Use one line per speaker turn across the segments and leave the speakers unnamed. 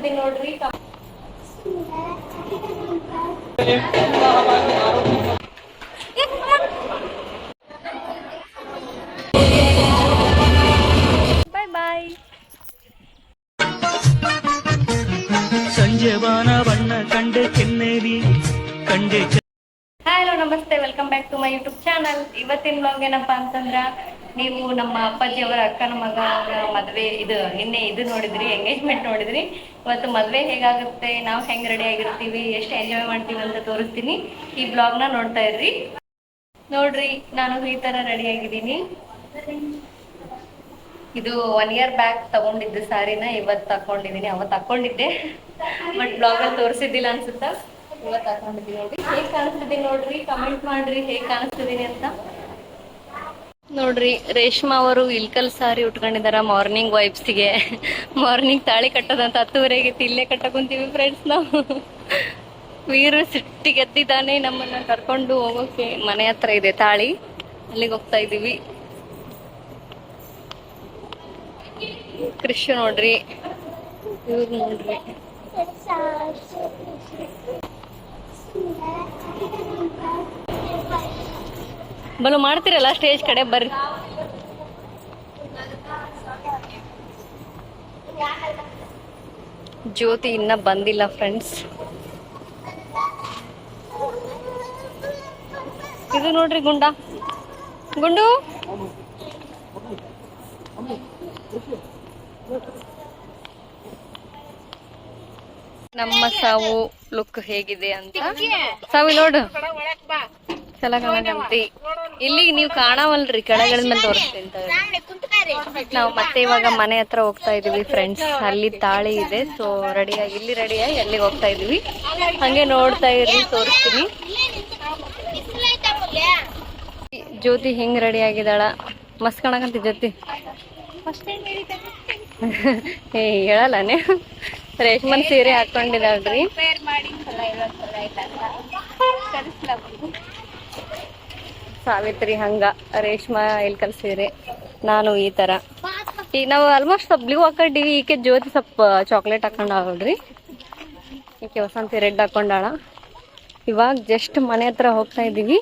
ಕಾಣಿಸ್ತಿದ್ದೀನಿ ನೋಡ್ರಿ. ಬಾಯ್ ಬಾಯ್
ಸಂಜೆವಾನ ಬಣ್ಣ ಕಂಡೆ ಕೆನ್ನೇರಿ ಕಂಡೆ
ಹಲೋ ನಮಸ್ತೆ. Welcome back to my YouTube channel ಇವತ್ತಿನ ಬ್ಲಾಗ್ ಏನಪ್ಪಾ ಅಂತಂದ್ರ ನೀವು ನಮ್ಮ ಅಪ್ಪಾಜಿ ಅವರ ಅಕ್ಕನ ಮಗ ಮದ್ವೆ ಇದು, ನಿನ್ನೆ ಇದು ನೋಡಿದ್ರಿ ಎಂಗೇಜ್ಮೆಂಟ್ ನೋಡಿದ್ರಿ. ಇವತ್ತು ಮದ್ವೆ ಹೇಗಾಗುತ್ತೆ? ನಾವು ಹೆಂಗ್ ರೆಡಿ ಆಗಿರ್ತೀವಿ? ಎಷ್ಟು ಎಂಜಾಯ್ ಮಾಡ್ತೀವಿ ಅಂತ ತೋರಿಸ್ತೀನಿ. ಈ ಬ್ಲಾಗ್ನ ನೋಡ್ತಾ ಇರ್ರಿ. ನೋಡ್ರಿ, ನಾನು ಈ ತರ ರೆಡಿ ಆಗಿದ್ದೀನಿ. ಇದು ಒನ್ ಇಯರ್ ಬ್ಯಾಕ್ ತಗೊಂಡಿದ್ದು ಸಾರಿನ ಇವತ್ತು ತಕೊಂಡಿದ್ದೀನಿ ಅವತ್ತು ತಕೊಂಡಿದ್ದೆ ಬಟ್ ಬ್ಲಾಗಲ್ಲಿ ತೋರಿಸಿದ್ದಿಲ್ಲ ಅನ್ಸುತ್ತಾ? ಇವತ್ತು ತಕೊಂಡಿದ್ದೀನಿ ನೋಡಿ ಹೇಗೆ ಕಾಣಿಸ್ತಿದ್ದೀನಿ ನೋಡ್ರಿ? ಕಮೆಂಟ್ ಮಾಡ್ರಿ, ಹೇಗ್ ಕಾಣಿಸ್ತಿದ್ದೀನಿ ಅಂತ. ನೋಡ್ರಿ, ರೇಷ್ಮಾ ಅವರು ಇಲ್ಕಲ್ ಸಾರಿ ಉಟ್ಕೊಂಡಿದಾರ ಮಾರ್ನಿಂಗ್ ವೈಬ್ಸ್ಗೆ ಮಾರ್ನಿಂಗ್ ತಾಳಿ ಕಟ್ಟೋದಂತ ಹತ್ತುವರೆಗೆ ಇಲ್ಲೇ ಕಟ್ಟಕೊಂತೀವಿ ಫ್ರೆಂಡ್ಸ್ ನಾವು. ವೀರು ಸಿಟ್ಟಿಗೆದ್ದಿದ್ದಾನೆ ನಮ್ಮನ್ನ ಕರ್ಕೊಂಡು ಹೋಗೋಕೆ ಮನೆ ಹತ್ರ ಇದೆ ತಾಳಿ. ಅಲ್ಲಿಗೆ ಹೋಗ್ತಾ ಇದೀವಿ ಕೃಷ್ಣ ನೋಡ್ರಿ, ಇವ್ರು ನೋಡ್ರಿ. ಬಲು ಮಾಡ್ತಿರಲ್ಲ ಸ್ಟೇಜ್ ಕಡೆ ಬರ್ರಿ. ಜ್ಯೋತಿ ಇನ್ನ ಬಂದಿಲ್ಲ ಫ್ರೆಂಡ್ಸ್ ಇದು ನೋಡ್ರಿ ಗುಂಡ. ಗುಂಡು? ನಮ್ಮ ಸಾವು ಲುಕ್ ಹೇಗಿದೆ ಅಂತ. ಸಾವು ನೋಡು. ಚಲ ಇಲ್ಲಿ ನೀವು ಕಾಣವಲ್ರಿ ಕೆಳಗಳ ಮೇಲೆ ತೋರಿಸ್ತೀನಿ. ನಾವು ಮತ್ತೆ ಇವಾಗ ಮನೆ ಹತ್ರ ಹೋಗ್ತಾ ಇದೀವಿ ಫ್ರೆಂಡ್ಸ್ ಅಲ್ಲಿ ತಾಳಿ ಇದೆ ಸೊ ರೆಡಿಯಾಗಿ ಇಲ್ಲಿ ರೆಡಿಯಾಗಿ ಅಲ್ಲಿಗೆ ಹೋಗ್ತಾ ಇದೀವಿ ಹಂಗೆ ನೋಡ್ತಾ ಇರ್ರಿ, ತೋರಿಸ್ತೀನಿ. ಜ್ಯೋತಿ ಹಿಂಗ್ ರೆಡಿ ಆಗಿದಾಳ ಮಸ್ತ್ ಜ್ಯೋತಿ. ಏ ಹೇಳಲ್ಲನೆ ರೇಷ್ಮನ್ ಸೀರೆ ಹಾಕೊಂಡಿದಾಳ್ರಿ ಸಾವಿತ್ರಿ ಹಂಗ, ರೇಷ್ಮಾ ಇಲ್ಲಿ ಕಲ್ಸಿದ್ರಿ? ನಾನು ಈ ತರ. ಈಗ ನಾವು ಆಲ್ಮೋಸ್ಟ್ ಸ್ವಲ್ಪ ಬ್ಲೂ ಹಾಕೊಂಡಿವಿ, ಈಕೆ ಜ್ಯೋತಿ ಸ್ವಲ್ಪ ಚಾಕ್ಲೇಟ್ ಹಾಕೊಂಡಾಳ್ರಿ ಈಕೆ ವಸಂತಿ ರೆಡ್ ಹಾಕೊಂಡಾಳ. ಇವಾಗ ಜಸ್ಟ್ ಮನೆ ಹತ್ರ ಹೋಗ್ತಾ ಇದೀವಿ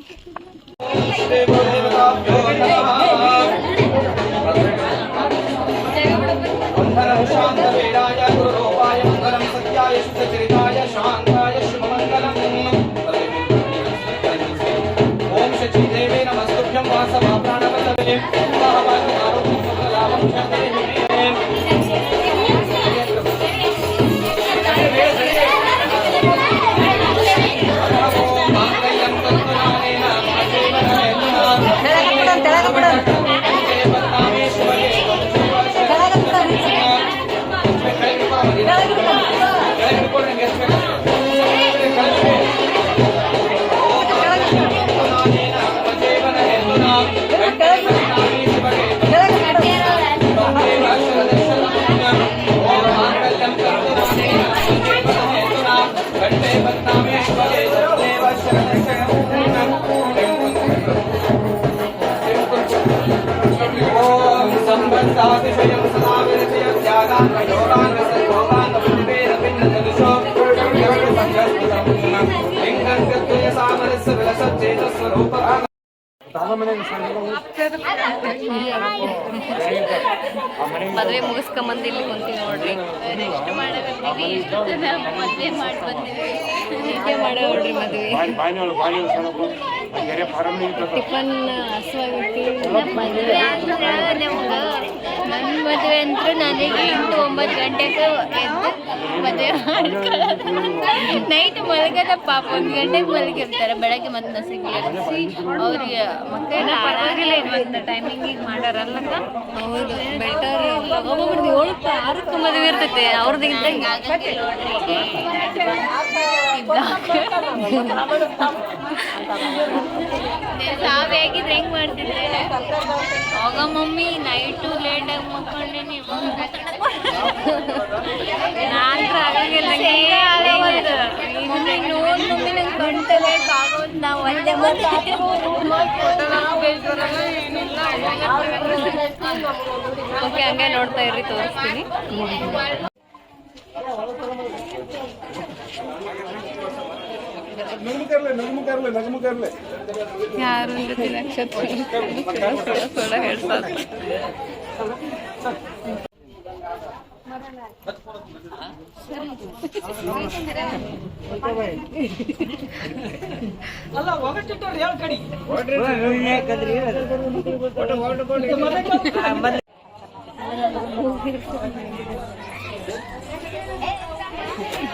ಮದುವೆ ಮುಗಿಸ್ಕೊಂಬಂದು ಇಲ್ಲಿ ಕುಂತೀವಿ ನೋಡ್ರಿ. ನೆಕ್ಸ್ಟ್ ಮಾಡಕತ್ತೀವಿ ಇಷ್ಟೊತ್ತನ ಮದುವೆ ಮಾಡಿ ಬಂದೀವಿ ಹೀಗೆ ಮದುವೆ. ಟಿಫನ್ ಹಸುವಾಗಿರ್ತೀವಿ.
ಮದುವೆ ನಮ್ಗೆ ನನ್ನ ಮದುವೆ ಅಂತೂ ನನಗೆ ಎಂಟು ಒಂಬತ್ತು ಗಂಟೆಗೆ ಎದ್ದು ಮದುವೆ ಮಾಡ್ಕೊಳ್ಳೋದು. ನೈಟ್ ಮಲಗದ ಪಾಪ ಒಂದು ಗಂಟೆಗೆ ಮಲಗಿರ್ತಾರೆ ಬೆಳಗ್ಗೆ ಮತ್ತೆ ನಸಿಗೆ ಎಬ್ಬಿಸಿ ಅವ್ರಿಗೆ ಮಕ್ಕಳ ಪರವಾಗಿಲ್ಲ ಇರುವಂಥ ಟೈಮಿಂಗಿಗೆ ಮಾಡಾರಲ್ಲ
ಹೌದು ಬೆಟರ್ ಒಬ್ಬೊಬ್ರದ್ದು ಆರಕ್ಕೆ ಮದುವೆ ಇರ್ತೈತೆ ಅವ್ರದ್ದು ಇದ್ದಂಗೆ
ಹೆಂಗ್ ಮಾಡ್ತಿದ್ದೆ ಆಗ ಮಮ್ಮಿ ನೈಟು ಲೇಟಾಗಿ ಮಕ್ಕೊಂಡೇನಿ ನಾನು ಆಗಂಗಿಲ್ಲ
ಓಕೆ ಹಂಗೆ ನೋಡ್ತಾ ಇರ್ರಿ ತೋರಿಸ್ತೀನಿ. ಯಾರೊಂದು ನಕ್ಷತ್ರ ಸೋಡ ಹೇಳ್ತಾರೆ ಅಲ್ಲ ಒಗಟ್ಟಿಟ್ಟವ್ರು ಯಾವ ಕಡೆ ಯಾಕಂದ್ರೆ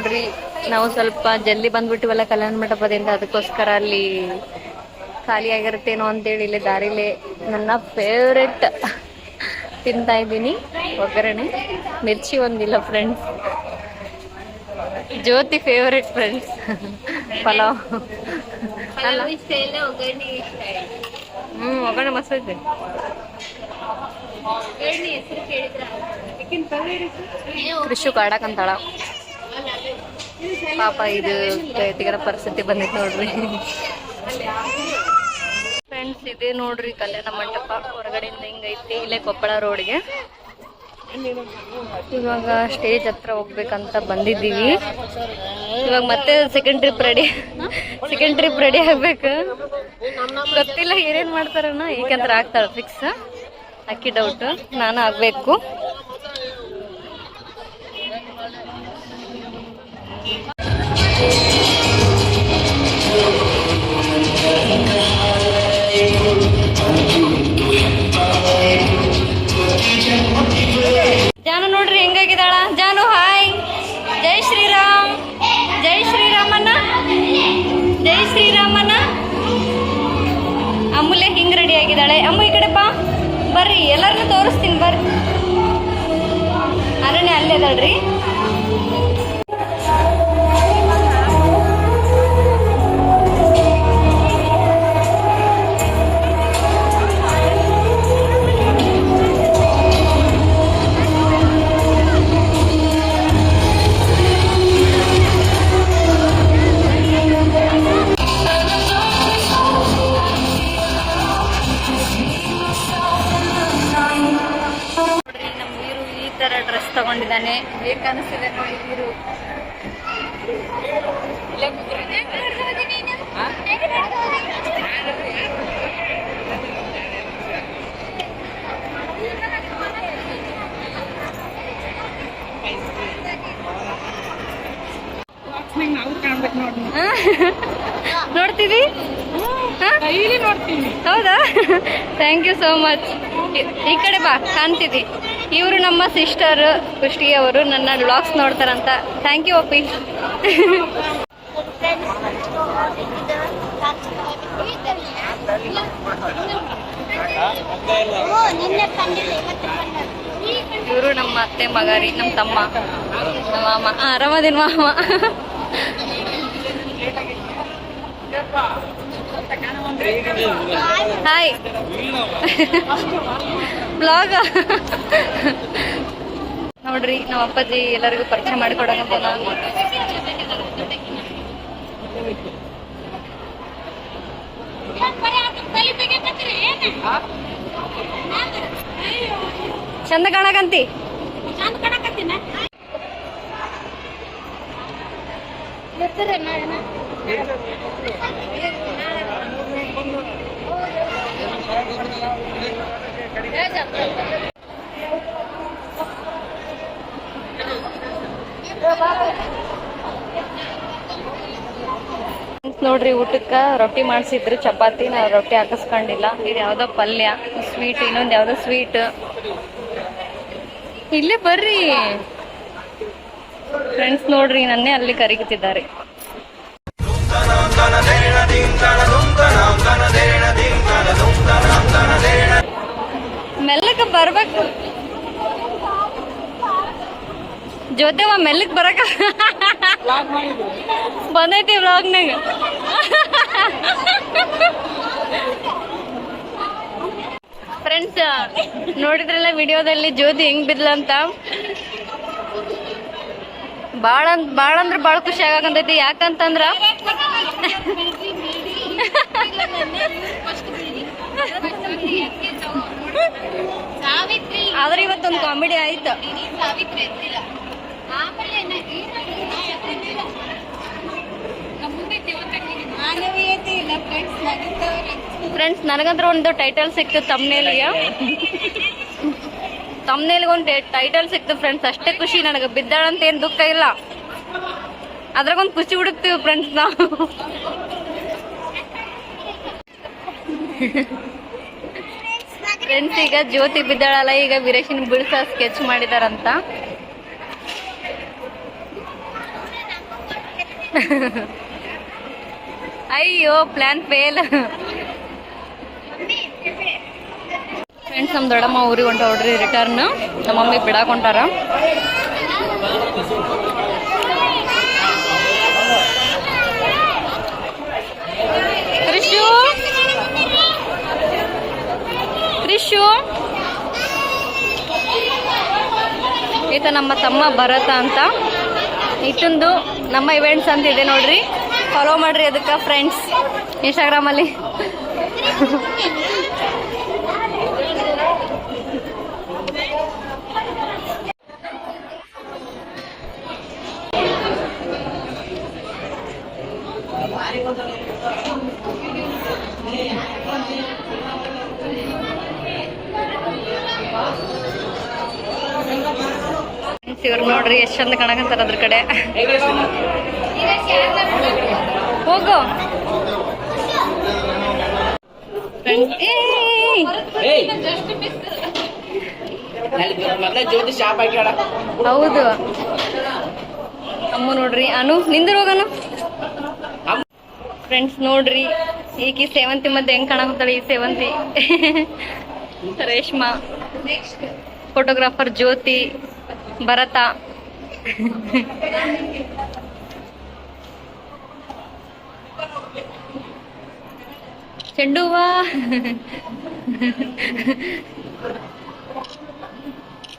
ನೋಡ್ರಿ ನಾವು ಸ್ವಲ್ಪ ಜಲ್ದಿ ಬಂದ್ಬಿಟ್ಟಿವಲ್ಲ ಕಲ್ಯಾಣ ಮಂಟಪದಿಂದ ಅದಕ್ಕೋಸ್ಕರ ಅಲ್ಲಿ ಖಾಲಿ ಆಗಿರುತ್ತೇನೋ ಅಂತೇಳಿ ಇಲ್ಲಿ ದಾರಿಲಿ ನನ್ನ ಫೇವ್ರೆಟ್ ತಿಂತಾ ಇದ್ದೀನಿ. ಒಗ್ಗರಣೆ ಮಿರ್ಚಿ ಒಂದಿಲ್ಲ friends Jyoti favourite friends pulao. ಅಲ್ಲ
ಹ್ಞೂ ಒಗ್ಗರಣೆ
ಹ್ಮ್ ಮಸ್ತ್ ಐತೆ. ಕೃಷಿ ಕಾಡಕಂತಾಳ. ಪಾಪ ಇದು ಕೈತಿಗರ ಪರಿಸ್ಥಿತಿ ಬಂದಿತ್ತು ನೋಡ್ರಿ. ಫ್ರೆಂಡ್ಸ್ ಇದೇ ನೋಡ್ರಿ ಕಲ್ಯಾಣ ಮಂಟಪ. ಹೊರಗಡೆಯಿಂದ ಹಿಂಗೈತಿ, ಇಲ್ಲೇ ಕೊಪ್ಪಳ ರೋಡ್ಗೆ. ಇವಾಗ ಸ್ಟೇಜ್ ಹತ್ರ ಹೋಗ್ಬೇಕಂತ ಬಂದಿದ್ದೀವಿ. ಇವಾಗ ಮತ್ತೆ second trip ready second trip ready ಆಗ್ಬೇಕು. ಗೊತ್ತಿಲ್ಲ ಏನೇನ್ ಮಾಡ್ತಾರನ್ನ ಏಕೆಂದ್ರೆ ಆಗ್ತಾಳೆ ಫಿಕ್ಸ್ ಅಕ್ಕಿ ಡೌಟ್ ನಾನು ಆಗ್ಬೇಕು. ಜಾನು ನೋಡ್ರಿ ಹೆಂಗಾಗಿದ್ದಾಳ? ಜಾನು, ಹಾಯ್. ಜೈ ಶ್ರೀರಾಮ್. ಜೈ ಶ್ರೀರಾಮಣ್ಣ. ಜೈ ಶ್ರೀರಾಮಣ್ಣ. ಅಮೂಲ್ಯ ಹಿಂಗ್ ರೆಡಿ ಆಗಿದ್ದಾಳೆ. ಅಮ್ಮ, ಈ ಕಡೆ ಬಾ. ಬರ್ರಿ, ಎಲ್ಲರನ್ನೂ ತೋರಿಸ್ತೀನಿ, ಬರ್ರಿ. ಅರಣ್ಯ ಅಲ್ಲೇ ಅದಾಳ್ರಿ. ನೋಡ್ತೀವಿ? ಹೌದಾ? ಥ್ಯಾಂಕ್ ಯು ಸೋ ಮಚ್ ಈ ಕಡೆ ಬಾ ಕಾಣ್ತಿದ್ದಿ ಇವರು ನಮ್ಮ ಸಿಸ್ಟರ್ ಕುಷ್ಟಿ ಅವರು ನನ್ನ ಬ್ಲಾಗ್ಸ್ ನೋಡ್ತಾರಂತ. ಥ್ಯಾಂಕ್ ಯು ಅಪ್ಪಿ. ಇವರು ನಮ್ಮ ಅತ್ತೆ ಮಗ ರೀ ನಮ್ಮ ತಮ್ಮ. ನಮ್ಮ ಮಾಮ. ಆರಾಮದೇನ್ ಮಾಮ. ಹಾಯ್ ಬ್ಲಾಗ್ ನೋಡ್ರಿ ನಮ್ಮ ಅಪ್ಪಾಜಿ ಎಲ್ಲರಿಗೂ ಪರಿಚಯ ಮಾಡಿಕೊಡೋಣ ಚಂದ ಕಾಣಕಂತಿ ನೋಡ್ರಿ, ಊಟಕ್ಕ ರೊಟ್ಟಿ ಮಾಡಿಸಿದ್ರು. ಚಪಾತಿ ನಾವು ರೊಟ್ಟಿ ಹಾಕಿಸ್ಕೊಂಡಿಲ್ಲ. ಇದು ಯಾವ್ದೋ ಪಲ್ಯ ಸ್ವೀಟ್ ಇನ್ನೊಂದ್ ಯಾವ್ದೋ ಸ್ವೀಟ್ ಇಲ್ಲೇ ಬರ್ರಿ. ಫ್ರೆಂಡ್ಸ್ ನೋಡ್ರಿ, ನನ್ನೇ ಅಲ್ಲಿ ಕರಿಗುತ್ತಿದ್ದಾರೆ ಮೆಲ್ಲಕ್ಕೆ ಬರ್ಬೇಕು. ಅವ ಮೆಲ್ಲಕ್ ಬರಕ. ಬಂದೈತಿ ವ್ಲಾಗ್ನಾಗ. ಫ್ರೆಂಡ್ಸ್ ನೋಡಿದ್ರಲ್ಲ ವಿಡಿಯೋದಲ್ಲಿ ಜ್ಯೋತಿ ಹೆಂಗ್ ಬಿದ್ಲಂತ ಅಂದ್- ಬಾಳ ಅಂದ್ರ ಬಾಳ ಖುಷಿ ಆಗಕಂತೈತಿ ಯಾಕಂತಂದ್ರ ಆದ್ರೆ ಇವತ್ತೊಂದು ಕಾಮಿಡಿ ಆಯ್ತು.
ಫ್ರೆಂಡ್ಸ್
ನನಗಂದ್ರೆ ಒಂದು ಟೈಟಲ್ ಸಿಕ್ತು ತಮ್ನೇಲಿಗೆ ತಮ್ನೇಲಿಗೆ ಒಂದು ಟೈಟಲ್ ಸಿಕ್ತು ಫ್ರೆಂಡ್ಸ್ ಅಷ್ಟೇ ಖುಷಿ ನನಗೆ. ಬಿದ್ದಾಳಂತ ಏನು ದುಃಖ ಇಲ್ಲ. ಅದ್ರಾಗೊಂದು ಖುಷಿ ಹುಡುಕ್ತೀವಿ ಫ್ರೆಂಡ್ಸ್ ನಾವು. ಫ್ರೆಂಡ್ಸ್ ಈಗ ಜ್ಯೋತಿ ಬಿದ್ದಾಳಲ್ಲ, ಈಗ ವೀರೇಶನ್ ಬಿಡ್ಸ ಸ್ಕೆಚ್ ಮಾಡಿದಾರಂತ. ಅಯ್ಯೋ ಪ್ಲಾನ್ ಫೇಲ್ ಫ್ರೆಂಡ್ಸ್ ನಮ್ಮ ದೊಡ್ಡಮ್ಮ ಊರಿಗೆ ಹೊಂಟ ಹೊಡ್ರಿ ರಿಟರ್ನ್ ನಮ್ಮ ಮಮ್ಮಿ ಕ್ರಿಶು ಈತ ನಮ್ಮ ತಮ್ಮ ಭರತ ಅಂತ. ಇಷ್ಟೊಂದು ನಮ್ಮ ಇವೆಂಟ್ಸ್ ಅಂತ ಇದೆ ನೋಡ್ರಿ. ಫಾಲೋ ಮಾಡ್ರಿ ಅದಕ್ಕೆ ಫ್ರೆಂಡ್ಸ್ ಇನ್ಸ್ಟಾಗ್ರಾಮಲ್ಲಿ ಇವ್ರು ನೋಡ್ರಿ ಎಷ್ಟು ಚಂದ ಕಾಣಕಂತಾರ ಅದ್ರ ಕಡೆ. ಹೋಗು. ಹೌದು. ಅಮ್ಮ ನೋಡ್ರಿ ಅನು ನಿಂದ್ರ ಹೋಗನು ಫ್ರೆಂಡ್ಸ್ ನೋಡ್ರಿ ಈಕಿ ಸೇವಂತಿ ಮಧ್ಯೆ ಹೆಂಗ್ ಕಾಣಕತ್ತಾಳ ಈ ಸೇವಂತಿ. ರೇಷ್ಮಾ ಫೋಟೋಗ್ರಾಫರ್ ಜ್ಯೋತಿ. ಭರತ. ಚೆಂಡು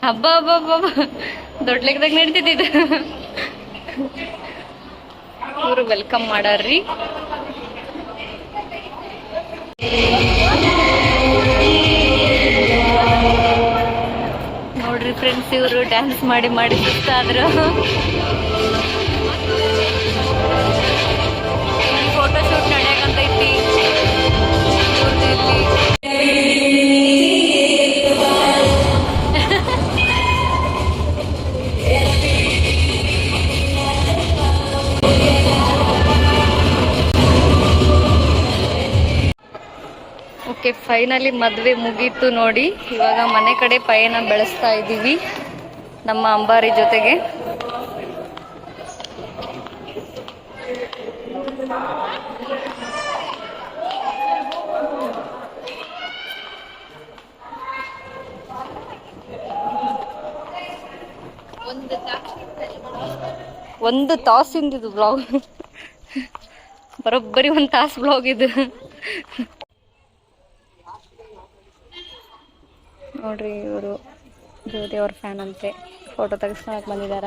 ಹಬ್ಬ ಹಬ್ಬ ಹಬ್ಬ. ದೊಡ್ಡ ಲೆಕ್ಕದಾಗ ನಡೀತಿದ್ದ ಇವರು ವೆಲ್ಕಮ್ ಮಾಡಾರ್ರಿ. ಫ್ರೆಂಡ್ಸ್ ಇವರು ಡ್ಯಾನ್ಸ್ ಮಾಡಿ ಮಾಡಿ ಸುಸ್ತಾದ್ರು. ಓಕೆ ಫೈನಲಿ ಮದುವೆ ಮುಗೀತು ನೋಡಿ. ಇವಾಗ ಮನೆ ಕಡೆ ಪಯಣ ಬೆಳೆಸ್ತಾ ಇದ್ದೀವಿ, ನಮ್ಮ ಅಂಬಾರಿ ಜೊತೆಗೆ. ಒಂದು ತಾಸಿಂದ ಇದು ಬ್ಲಾಗ್ ಬರೋಬ್ಬರಿ ಒಂದು ತಾಸು ಬ್ಲಾಗ್ ಇದು. ನೋಡ್ರಿ, ಇವರು ಜ್ಯೋತಿ ಅವ್ರ ಫ್ಯಾನ್ ಅಂತೆ. ಫೋಟೋ ತೆಗಿಸ್ಕೊಳಕ್ ಬಂದಿದಾರ.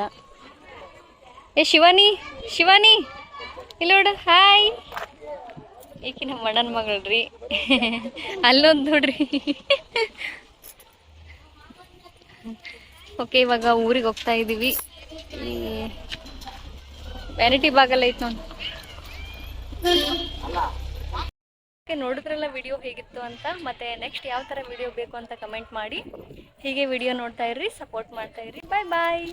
ಏ, ಶಿವಾನಿ ಶಿವಾನಿ, ಇಲ್ಲಿ ನೋಡು ಹಾಯ್ ಈಕಿ ನಮ್ಮ ಅಣ್ಣನ ಮಗಳ್ರಿ? ಅಲ್ಲೊಂದು ನೋಡ್ರಿ. ಓಕೆ ಇವಾಗ ಊರಿಗೆ ಹೋಗ್ತಾ ಇದ್ದೀವಿ ಈ ವ್ಯಾನಿಟಿ ಬಾಗಲ್ಲ ಐತೆ ನೋಡಿ. ನೋಡಿದ್ರಲ್ಲ ವಿಡಿಯೋ ಹೇಗಿತ್ತು ಅಂತ, ಮತ್ತೆ ನೆಕ್ಸ್ಟ್ ಯಾವ ಥರ ವಿಡಿಯೋ ಬೇಕು ಅಂತ ಕಮೆಂಟ್ ಮಾಡಿ. ಹೀಗೆ ವಿಡಿಯೋ ನೋಡ್ತಾ ಇರ್ರಿ ಸಪೋರ್ಟ್ ಮಾಡ್ತಾ ಇರ್ರಿ. ಬಾಯ್ ಬಾಯ್